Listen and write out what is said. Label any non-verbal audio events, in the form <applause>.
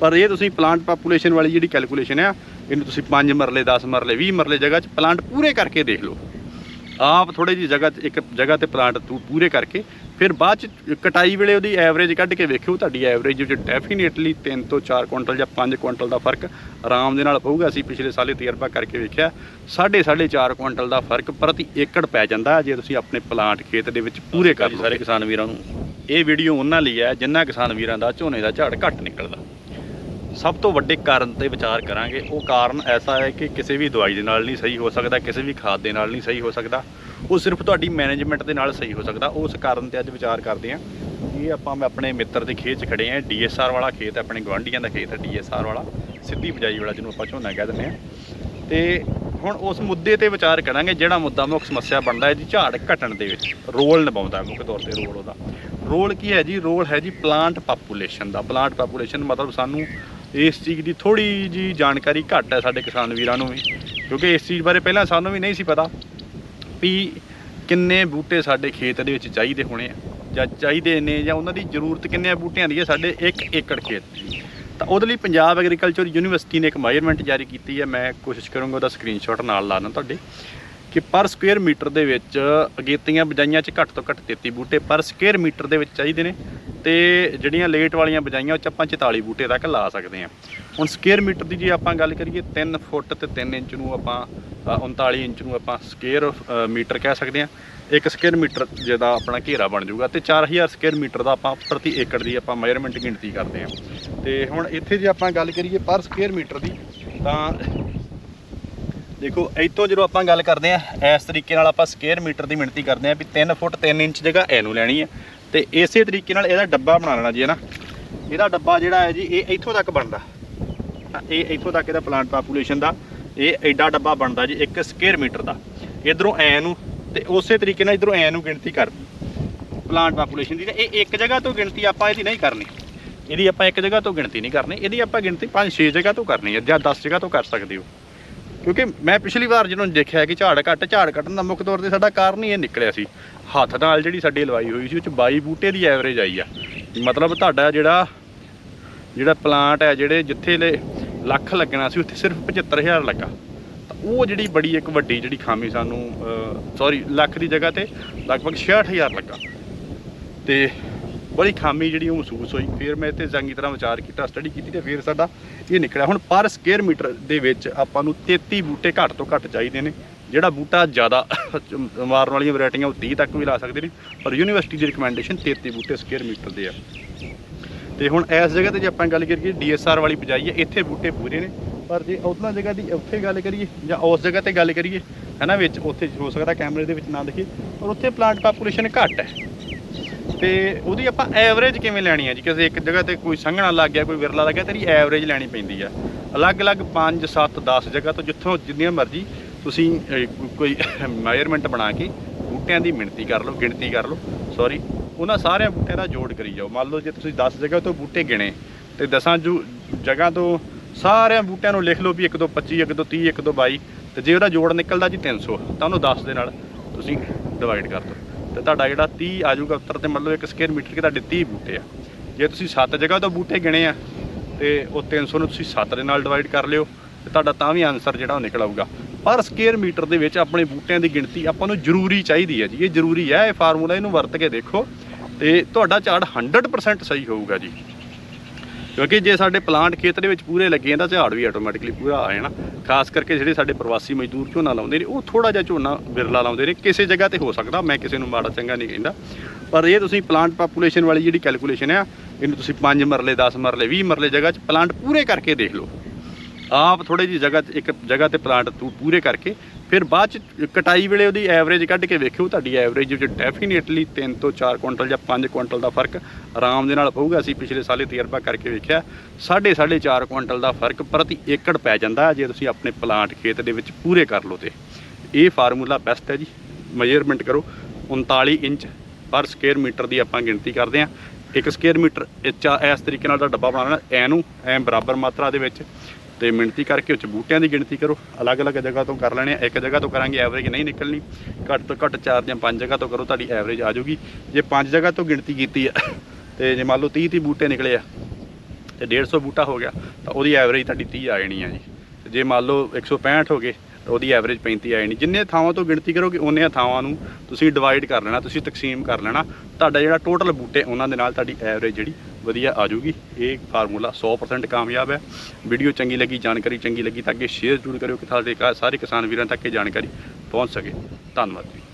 ਪਰ ਇਹ ਤੁਸੀਂ ਪਲਾਂਟ ਪਾਪੂਲੇਸ਼ਨ ਵਾਲੀ ਜਿਹੜੀ ਕੈਲਕੂਲੇਸ਼ਨ ਆ ਇਹਨੂੰ ਤੁਸੀਂ 5 ਮਰਲੇ 10 ਮਰਲੇ 20 ਮਰਲੇ ਜਗ੍ਹਾ 'ਚ ਪਲਾਂਟ ਪੂਰੇ ਕਰਕੇ ਦੇਖ ਲਓ। ਆਪ ਥੋੜੀ ਜਿਹੀ ਜਗ੍ਹਾ 'ਚ ਇੱਕ ਜਗ੍ਹਾ ਤੇ ਪਲਾਂਟ ਤੂੰ ਪੂਰੇ ਕਰਕੇ ਫਿਰ ਬਾਅਦ 'ਚ ਕਟਾਈ ਵੇਲੇ ਉਹਦੀ ਐਵਰੇਜ ਕੱਢ ਕੇ ਵੇਖਿਓ ਤੁਹਾਡੀ ਐਵਰੇਜ ਵਿੱਚ ਡੈਫੀਨੇਟਲੀ 3 ਤੋਂ 4 ਕੁਇੰਟਲ ਜਾਂ 5 ਕੁਇੰਟਲ ਦਾ ਫ਼ਰਕ ਆਰਾਮ ਦੇ ਨਾਲ ਪਊਗਾ। ਅਸੀਂ ਪਿਛਲੇ ਸਾਲੇ ਤਜਰਬਾ ਕਰਕੇ ਵੇਖਿਆ ਸਾਢੇ ਸਾਢੇ 4 ਕੁਇੰਟਲ ਦਾ ਫ਼ਰਕ ਪ੍ਰਤੀ ਏਕੜ ਪੈ ਜਾਂਦਾ ਜੇ ਤੁਸੀਂ ਆਪਣੇ ਪਲਾਂਟ ਖੇਤ ਦੇ ਵਿੱਚ ਪੂਰੇ ਕਰ ਲਓ। ਸਾਰੇ ਕਿਸਾਨ ਵੀਰਾਂ ਨੂੰ ਇਹ ਵੀਡੀਓ ਉਹਨਾਂ ਲਈ ਹੈ ਜਿਨ੍ਹਾਂ ਕਿਸਾਨ ਵੀਰਾਂ ਦਾ ਝੋਨੇ ਦਾ ਝਾੜ ਘੱਟ ਨਿਕਲਦਾ। ਸਭ ਤੋਂ ਵੱਡੇ ਕਾਰਨ ਤੇ ਵਿਚਾਰ ਕਰਾਂਗੇ, ਉਹ ਕਾਰਨ ਐਸਾ ਹੈ ਕਿ ਕਿਸੇ ਵੀ ਦਵਾਈ ਦੇ ਨਾਲ ਨਹੀਂ ਸਹੀ ਹੋ ਸਕਦਾ, ਕਿਸੇ ਵੀ ਖਾਦ ਦੇ ਨਾਲ ਨਹੀਂ ਸਹੀ ਹੋ ਸਕਦਾ, ਉਹ ਸਿਰਫ ਤੁਹਾਡੀ ਮੈਨੇਜਮੈਂਟ ਦੇ ਨਾਲ ਸਹੀ ਹੋ ਸਕਦਾ, ਉਸ ਕਾਰਨ ਤੇ ਅੱਜ ਵਿਚਾਰ ਕਰਦੇ ਹਾਂ। ਇਹ ਆਪਾਂ ਮੈਂ ਆਪਣੇ ਮਿੱਤਰ ਦੇ ਖੇਤ 'ਚ ਖੜੇ ਹਾਂ, ਡੀਐਸਆਰ ਵਾਲਾ ਖੇਤ ਹੈ, ਆਪਣੇ ਗਵਾਂਢੀਆਂ ਦਾ ਖੇਤ ਹੈ, ਡੀਐਸਆਰ ਵਾਲਾ, ਸਿੱਧੀ ਬਜਾਈ ਵਾਲਾ ਜਿਹਨੂੰ ਆਪਾਂ ਝੋਨਾ ਕਹਿ ਦਿੰਦੇ ਹਾਂ। ਤੇ ਹੁਣ ਉਸ ਮੁੱਦੇ ਤੇ ਵਿਚਾਰ ਕਰਾਂਗੇ, ਜਿਹੜਾ ਮੁੱਦਾ ਮੁੱਖ ਸਮੱਸਿਆ ਬਣਦਾ ਹੈ ਜੀ ਝਾੜ ਘਟਣ ਦੇ ਵਿੱਚ, ਰੋਲ ਨਿਭਾਉਂਦਾ ਮੁੱਖ ਤੌਰ ਤੇ ਰੋਲ ਉਹਦਾ। ਰੋਲ ਕੀ ਹੈ ਜੀ? ਰੋਲ ਹੈ ਜੀ ਪਲਾਂਟ ਪਾਪੂਲੇਸ਼ਨ ਦਾ। ਪਲਾਂਟ ਪਾਪੂਲੇਸ਼ਨ ਮਤਲਬ ਸਾਨੂੰ ਇਸ ਚੀਜ਼ ਦੀ ਥੋੜੀ ਜੀ ਜਾਣਕਾਰੀ ਘੱਟ ਹੈ ਸਾਡੇ ਕਿਸਾਨ ਵੀਰਾਂ ਨੂੰ ਵੀ, ਕਿਉਂਕਿ ਇਸ ਚੀਜ਼ ਬਾਰੇ ਪਹਿਲਾਂ ਸਾਨੂੰ ਵੀ ਨਹੀਂ ਸੀ ਪਤਾ ਵੀ ਕਿੰਨੇ ਬੂਟੇ ਸਾਡੇ ਖੇਤ ਦੇ ਵਿੱਚ ਚਾਹੀਦੇ ਹੋਣੇ ਆ, ਜਾਂ ਚਾਹੀਦੇ ਨੇ, ਜਾਂ ਉਹਨਾਂ ਦੀ ਜ਼ਰੂਰਤ ਕਿੰਨੇ ਬੂਟਿਆਂ ਦੀ ਹੈ ਸਾਡੇ 1 ਏਕੜ ਖੇਤ ਦੀ। ਤਾਂ ਉਹਦੇ ਲਈ ਪੰਜਾਬ ਐਗਰੀਕਲਚਰ ਯੂਨੀਵਰਸਿਟੀ ਨੇ ਇੱਕ ਮਾਇਰਮੈਂਟ ਜਾਰੀ ਕੀਤੀ ਹੈ, ਮੈਂ ਕੋਸ਼ਿਸ਼ ਕਰੂੰਗਾ ਉਹਦਾ ਸਕਰੀਨਸ਼ਾਟ ਨਾਲ ਲਾ ਦਾਂ ਤੁਹਾਡੇ। ਕਿ ਪਰ ਸਕੁਅਰ ਮੀਟਰ ਦੇ ਵਿੱਚ ਅਗੇਤੀਆਂ ਬਜਾਈਆਂ 'ਚ ਘੱਟ ਤੋਂ ਘੱਟ 33 ਬੂਟੇ ਪਰ ਸਕੁਅਰ ਮੀਟਰ ਦੇ ਵਿੱਚ ਚਾਹੀਦੇ ਨੇ ਤੇ ਜਿਹੜੀਆਂ ਲੇਟ ਵਾਲੀਆਂ ਬਜਾਈਆਂ ਉਹ 'ਚ ਆਪਾਂ 44 ਬੂਟੇ ਤੱਕ ਲਾ ਸਕਦੇ ਹਾਂ। ਹੁਣ ਸਕੁਅਰ ਮੀਟਰ ਦੀ ਜੇ ਆਪਾਂ ਗੱਲ ਕਰੀਏ 3 ਫੁੱਟ ਤੇ 3 ਇੰਚ ਨੂੰ ਆਪਾਂ ਅ, 39 ਇੰਚ ਨੂੰ ਆਪਾਂ ਸਕੁਅਰ ਮੀਟਰ ਕਹਿ ਸਕਦੇ ਹਾਂ। ਇੱਕ ਸਕੁਅਰ ਮੀਟਰ ਜਿਹਦਾ ਆਪਣਾ ਘੇਰਾ ਬਣ ਜਾਊਗਾ ਤੇ 4000 ਸਕੁਅਰ ਮੀਟਰ ਦਾ ਆਪਾਂ ਪ੍ਰਤੀ ਏਕੜ ਦੀ ਆਪਾਂ ਮੈਜ਼ਰਮੈਂਟ ਗਿਣਤੀ ਕਰਦੇ ਹਾਂ। ਤੇ ਹੁਣ ਇੱਥੇ ਜੇ ਆਪਾਂ ਗੱਲ ਕਰੀਏ ਪਰ ਸਕੁਅਰ ਮੀਟਰ ਦੀ ਤਾਂ ਦੇਖੋ, ਇੱਥੋਂ ਜਦੋਂ ਆਪਾਂ ਗੱਲ ਕਰਦੇ ਆ ਇਸ ਤਰੀਕੇ ਨਾਲ ਆਪਾਂ ਸਕੁਅਰ ਮੀਟਰ ਦੀ ਮਿਣਤੀ ਕਰਦੇ ਆ ਵੀ 3 ਫੁੱਟ 3 ਇੰਚ ਜਗ੍ਹਾ ਇਹਨੂੰ ਲੈਣੀ ਹੈ। ਤੇ ਇਸੇ ਤਰੀਕੇ ਨਾਲ ਇਹਦਾ ਡੱਬਾ ਬਣਾ ਲੈਣਾ ਜੀ, ਹੈ ਨਾ? ਇਹਦਾ ਡੱਬਾ ਜਿਹੜਾ ਹੈ ਜੀ, ਇਹ ਇੱਥੋਂ ਤੱਕ ਬਣਦਾ। ਇਹ ਇੱਥੋਂ ਤੱਕ ਇਹਦਾ ਪਲਾਂਟ ਪਾਪੂਲੇਸ਼ਨ ਦਾ, ਇਹ ਐਡਾ ਡੱਬਾ ਬਣਦਾ ਜੀ 1 ਸਕੁਅਰ ਮੀਟਰ ਦਾ। ਇਧਰੋਂ ਐ ਨੂੰ ਤੇ ਉਸੇ ਤਰੀਕੇ ਨਾਲ ਇਧਰੋਂ ਐ ਨੂੰ ਗਿਣਤੀ ਕਰਨੀ। ਪਲਾਂਟ ਪਾਪੂਲੇਸ਼ਨ ਦੀ ਤੇ ਇਹ ਇੱਕ ਜਗ੍ਹਾ ਤੋਂ ਗਿਣਤੀ ਆਪਾਂ ਇਹਦੀ ਨਹੀਂ ਕਰਨੀ। ਇਹਦੀ ਆਪਾਂ ਇੱਕ ਜਗ੍ਹਾ ਤੋਂ ਗਿਣਤੀ ਨਹੀਂ ਕਰਨੀ, ਇਹਦੀ ਆਪਾਂ ਗਿਣਤੀ 5-6 ਜਗ੍ਹਾ ਤੋਂ ਕਰਨੀ ਹੈ ਜਾਂ 10 ਜਗ੍ਹਾ ਤੋਂ ਕਰ ਸਕਦੇ ਹੋ। ਕਿਉਂਕਿ ਮੈਂ ਪਿਛਲੀ ਵਾਰ ਜਦੋਂ ਦੇਖਿਆ ਕਿ ਝਾੜ ਘੱਟ, ਝਾੜ ਘਟਣ ਦਾ ਮੁੱਖ ਤੌਰ ਤੇ ਸਾਡਾ ਕਾਰਨ ਹੀ ਇਹ ਨਿਕਲਿਆ ਸੀ। ਹੱਥ ਨਾਲ ਜਿਹੜੀ ਸਾਡੀ ਲਵਾਈ ਹੋਈ ਸੀ, ਉਹ ਚ 22 ਬੂਟੇ ਦੀ ਐਵਰੇਜ ਆਈ ਆ। ਮਤਲਬ ਤੁਹਾਡਾ ਜਿਹੜਾ ਜਿਹੜਾ ਪਲਾਂਟ ਹੈ ਜਿਹੜੇ ਜਿੱਥੇ ਲੱਖ ਲੱਗਣਾ ਸੀ, ਉੱਥੇ ਸਿਰਫ 75000 ਲੱਗਾ। ਤਾਂ ਉਹ ਜਿਹੜੀ ਬੜੀ ਇੱਕ ਵੱਡੀ ਜਿਹੜੀ ਖਾਮੀ ਸਾਨੂੰ ਸੌਰੀ ਲੱਖ ਦੀ ਜਗ੍ਹਾ ਤੇ ਲਗਭਗ 66000 ਲੱਗਾ। ਤੇ ਬੜੀ ਖਾਮੀ ਜਿਹੜੀ ਉਹ ਮਹਿਸੂਸ ਹੋਈ। ਫਿਰ ਮੈਂ ਇੱਥੇ ਚੰਗੀ ਤਰ੍ਹਾਂ ਵਿਚਾਰ ਕੀਤਾ ਸਟੱਡੀ ਕੀਤੀ ਤੇ ਫਿਰ ਸਾਡਾ ਇਹ ਨਿਕਲਿਆ। ਹੁਣ ਪਰ ਸਕੁਅਰ ਮੀਟਰ ਦੇ ਵਿੱਚ ਆਪਾਂ ਨੂੰ 33 ਬੂਟੇ ਘੱਟ ਤੋਂ ਘੱਟ ਚਾਹੀਦੇ ਨੇ, ਜਿਹੜਾ ਬੂਟਾ ਜ਼ਿਆਦਾ <laughs> ਮਾਰਨ ਵਾਲੀਆਂ ਵੈਰਾਈਟੀਆਂ ਉਹ 30 ਤੱਕ ਵੀ ਲਾ ਸਕਦੇ ਨੇ, ਪਰ ਯੂਨੀਵਰਸਿਟੀ ਦੀ ਰਿਕਮੈਂਡੇਸ਼ਨ 33 ਬੂਟੇ ਸਕੁਅਰ ਮੀਟਰ ਦੇ ਆ। ਤੇ ਹੁਣ ਇਸ ਜਗ੍ਹਾ ਤੇ ਜੇ ਆਪਾਂ ਗੱਲ ਕਰੀਏ ਡੀਐਸਆਰ ਵਾਲੀ ਬਜਾਈ ਹੈ ਇੱਥੇ ਬੂਟੇ ਪੂਰੇ ਨੇ, ਪਰ ਜੇ ਉਹਨਾਂ ਜਗ੍ਹਾ ਦੀ ਉੱਥੇ ਗੱਲ ਕਰੀਏ ਜਾਂ ਉਸ ਜਗ੍ਹਾ ਤੇ ਗੱਲ ਕਰੀਏ, ਹਨਾ, ਵਿੱਚ ਉੱਥੇ ਹੋ ਸਕਦਾ ਕੈਮਰੇ ਦੇ ਵਿੱਚ ਨਾ ਦਿਖੇ ਪਰ ਉੱਥੇ ਪਲਾਂਟ ਪਾਪੂਲੇਸ਼ਨ ਘੱਟ ਹੈ। ਤੇ ਉਹਦੀ ਆਪਾਂ ਐਵਰੇਜ ਕਿਵੇਂ ਲੈਣੀ ਹੈ ਜੀ? ਕਿਸੇ ਇੱਕ ਜਗ੍ਹਾ ਤੇ ਕੋਈ ਸੰਘਣਾ ਲੱਗ ਗਿਆ, ਕੋਈ ਵਿਰਲਾ ਲੱਗ ਗਿਆ, ਤੇਰੀ ਐਵਰੇਜ ਲੈਣੀ ਪੈਂਦੀ ਆ। ਅਲੱਗ-ਅਲੱਗ 5 7 10 ਜਗ੍ਹਾ ਤੋਂ ਜਿੱਥੋਂ ਜਿੰਨੀਆਂ ਮਰਜ਼ੀ ਤੁਸੀਂ ਕੋਈ <laughs> ਮੈਜ਼ਰਮੈਂਟ ਬਣਾ ਕੇ ਬੂਟਿਆਂ ਦੀ ਮਿਣਤੀ ਕਰ ਲਓ, ਗਿਣਤੀ ਕਰ ਲਓ ਸੌਰੀ ਉਹਨਾਂ ਸਾਰਿਆਂ ਬੂਟਿਆਂ ਦਾ ਜੋੜ ਕਰੀ ਜਾਓ। ਮੰਨ ਲਓ ਜੇ ਤੁਸੀਂ 10 ਜਗ੍ਹਾ ਤੋਂ ਬੂਟੇ ਗਿਣੇ, ਤੇ 10 ਜੂ, ਜਗ੍ਹਾ ਤੋਂ ਸਾਰਿਆਂ ਬੂਟਿਆਂ ਨੂੰ ਲਿਖ ਲਓ ਵੀ 1 ਤੋਂ 25 1 ਤੋਂ 30 1 ਤੋਂ 22 ਤੇ ਜੇ ਉਹਦਾ ਜੋੜ ਨਿਕਲਦਾ ਜੀ 300 ਤਾਂ ਉਹਨੂੰ 10 ਦੇ ਨਾਲ ਤੁਸੀਂ ਡਿਵਾਈਡ ਕਰ ਦਿਓ। ਤੇ ਤੁਹਾਡਾ ਜਿਹੜਾ 30 ਆ ਜਾਊਗਾ ਉੱਤਰ ਤੇ ਮਤਲਬ ਲਓ 1 ਸਕੁਅਰ ਮੀਟਰ ਕੇ ਤੁਹਾਡੇ 30 ਬੂਟੇ ਆ। ਜੇ ਤੁਸੀਂ 7 ਜਗ੍ਹਾ ਤੋਂ ਬੂਟੇ ਗਿਣੇ ਆ, ਤੇ ਉਹ 300 ਨੂੰ ਤੁਸੀਂ 7 ਦੇ ਨਾਲ ਡਿਵਾਈਡ ਕਰ ਲਿਓ, ਤੇ ਤੁਹਾਡਾ ਤਾਂ ਵੀ ਆਨਸਰ ਜਿਹੜਾ ਉਹ ਨਿਕਲ ਆਊਗਾ। ਪਰ ਸਕੁਅਰ ਮੀਟਰ ਦੇ ਵਿੱਚ ਆਪਣੇ ਬੂਟਿਆਂ ਦੀ ਗਿਣਤੀ ਆਪਾਂ ਨੂੰ ਜ਼ਰੂਰੀ ਚਾਹੀਦੀ ਹੈ ਜੀ। ਇਹ ਜ਼ਰੂਰੀ ਹੈ, ਇਹ ਫਾਰਮੂਲਾ ਇਹਨੂੰ ਵਰਤ ਕੇ ਦੇਖੋ, ਤੇ ਤੁਹਾਡਾ ਝਾੜ 100% ਸਹੀ ਹੋਊਗਾ ਜੀ। ਕਿਉਂਕਿ ਜੇ ਸਾਡੇ ਪਲਾਂਟ ਖੇਤ ਦੇ ਵਿੱਚ ਪੂਰੇ ਲੱਗੇ ਤਾਂ ਝਾੜ ਵੀ ਆਟੋਮੈਟਿਕਲੀ ਪੂਰਾ ਆ ਜਾਣਾ। ਖਾਸ ਕਰਕੇ ਜਿਹੜੇ ਸਾਡੇ ਪ੍ਰਵਾਸੀ ਮਜ਼ਦੂਰ ਝੋਨਾ ਲਾਉਂਦੇ ਨੇ, ਉਹ ਥੋੜਾ ਜਿਹਾ ਝੋਨਾ ਵਿਰਲਾ ਲਾਉਂਦੇ ਨੇ, ਕਿਸੇ ਜਗ੍ਹਾ ਤੇ ਹੋ ਸਕਦਾ, ਮੈਂ ਕਿਸੇ ਨੂੰ ਮਾੜਾ ਚੰਗਾ ਨਹੀਂ ਕਹਿੰਦਾ। ਪਰ ਇਹ ਤੁਸੀਂ ਪਲਾਂਟ ਪਾਪੂਲੇਸ਼ਨ ਵਾਲੀ ਜਿਹੜੀ ਕੈਲਕੂਲੇਸ਼ਨ ਆ, ਇਹਨੂੰ ਤੁਸੀਂ 5 ਮਰਲੇ 10 ਮਰਲੇ 20 ਮਰਲੇ ਜਗ੍ਹਾ 'ਚ ਪਲਾਂਟ ਪੂਰੇ ਕਰਕੇ ਦੇਖ ਲਓ। ਆਪ ਥੋੜੀ ਜਿਹੀ ਜਗ੍ਹਾ 'ਚ ਇੱਕ ਜਗ੍ਹਾ ਤੇ ਪਲਾਂਟ ਤੂੰ ਪੂਰੇ ਕਰਕੇ, ਫਿਰ ਬਾਅਦ 'ਚ ਕਟਾਈ ਵੇਲੇ ਉਹਦੀ ਐਵਰੇਜ ਕੱਢ ਕੇ ਵੇਖਿਓ, ਤੁਹਾਡੀ ਐਵਰੇਜ ਵਿੱਚ ਡੈਫੀਨੇਟਲੀ 3 ਤੋਂ 4 ਕੁਇੰਟਲ ਜਾਂ 5 ਕੁਇੰਟਲ ਦਾ ਫ਼ਰਕ ਆਰਾਮ ਦੇ ਨਾਲ ਪਊਗਾ। ਅਸੀਂ ਪਿਛਲੇ ਸਾਲੇ ਤਜਰਬਾ ਕਰਕੇ ਵੇਖਿਆ, ਸਾਢੇ ਸਾਢੇ 4 ਕੁਇੰਟਲ ਦਾ ਫ਼ਰਕ ਪ੍ਰਤੀ ਏਕੜ ਪੈ ਜਾਂਦਾ ਜੇ ਤੁਸੀਂ ਆਪਣੇ ਪਲਾਂਟ ਖੇਤ ਦੇ ਵਿੱਚ ਪੂਰੇ ਕਰ ਲਓ ਤੇ। ਇਹ ਫਾਰਮੂਲਾ ਬੈਸਟ ਹੈ ਜੀ। ਮੈਜ਼ਰਮੈਂਟ ਕਰੋ। 39 ਇੰਚ ਪਰ ਸਕੁਅਰ ਮੀਟਰ ਦੀ ਆਪਾਂ ਗਿਣਤੀ ਕਰਦੇ ਹਾਂ। ਇੱਕ ਸਕੁਅਰ ਮੀਟਰ ਚਾ- ਇਸ ਤਰੀਕੇ ਨਾਲ ਦਾ ਡੱਬਾ ਬਣਾਉਣਾ, ਐ ਨੂੰ ਐ ਬਰਾਬਰ ਮਾਤਰਾ ਦੇ ਵਿੱਚ। ਤੇ ਮਿਣਤੀ ਕਰਕੇ ਉੱਚ ਬੂਟਿਆਂ ਦੀ ਗਿਣਤੀ ਕਰੋ। ਅਲੱਗ-ਅਲੱਗ ਜਗ੍ਹਾ ਤੋਂ ਕਰ ਲੈਣੇ ਆ। ਇੱਕ ਜਗ੍ਹਾ ਤੋਂ ਕਰਾਂਗੇ ਐਵਰੇਜ ਨਹੀਂ ਨਿਕਲਣੀ। ਘੱਟ ਤੋਂ ਘੱਟ 4 ਜਾਂ 5 ਜਗ੍ਹਾ ਤੋਂ ਕਰੋ, ਤੁਹਾਡੀ ਐਵਰੇਜ ਆ ਜਾਊਗੀ। ਜੇ 5 ਜਗ੍ਹਾ ਤੋਂ ਗਿਣਤੀ ਕੀਤੀ ਆ, ਤੇ ਜੇ ਮੰਨ ਲਓ 30 30 ਬੂਟੇ ਨਿਕਲੇ ਆ, ਤੇ 150 ਬੂਟਾ ਹੋ ਗਿਆ, ਤਾਂ ਉਹਦੀ ਐਵਰੇਜ ਤੁਹਾਡੀ 30 ਆ ਜਾਣੀ ਆ ਜੀ। ਤੇ ਜੇ ਮੰਨ ਲਓ 165 ਹੋ ਗਏ, ਤਾਂ ਉਹਦੀ ਐਵਰੇਜ 35 ਆ ਜਾਣੀ। ਜਿੰਨੇ ਥਾਵਾਂ ਤੋਂ ਗਿਣਤੀ ਕਰੋਗੇ, ਉਹਨੇ ਥਾਵਾਂ ਨੂੰ ਤੁਸੀਂ ਡਿਵਾਈਡ ਕਰ ਲੈਣਾ, ਤੁਸੀਂ ਤਕਸੀਮ ਕਰ ਲੈਣਾ। ਤੁਹਾਡਾ ਜਿਹੜਾ ਟੋਟਲ ਬੂਟੇ, ਉਹਨਾਂ ਦੇ ਨਾਲ ਤੁਹਾਡੀ ਐਵਰੇਜ ਜਿਹੜੀ ਵਧੀਆ ਆ ਜਾਊਗੀ। ਇਹ ਫਾਰਮੂਲਾ 100% ਕਾਮਯਾਬ ਹੈ। ਵੀਡੀਓ ਚੰਗੀ ਲੱਗੀ, ਜਾਣਕਾਰੀ ਚੰਗੀ ਲੱਗੀ ਤਾਂ ਅੱਗੇ ਸ਼ੇਅਰ ਜ਼ਰੂਰ ਕਰਿਓ ਕਿ ਸਾਡੇ ਸਾਰੇ ਕਿਸਾਨ ਵੀਰਾਂ ਤੱਕ ਇਹ ਜਾਣਕਾਰੀ ਪਹੁੰਚ ਸਕੇ। ਧੰਨਵਾਦ ਜੀ।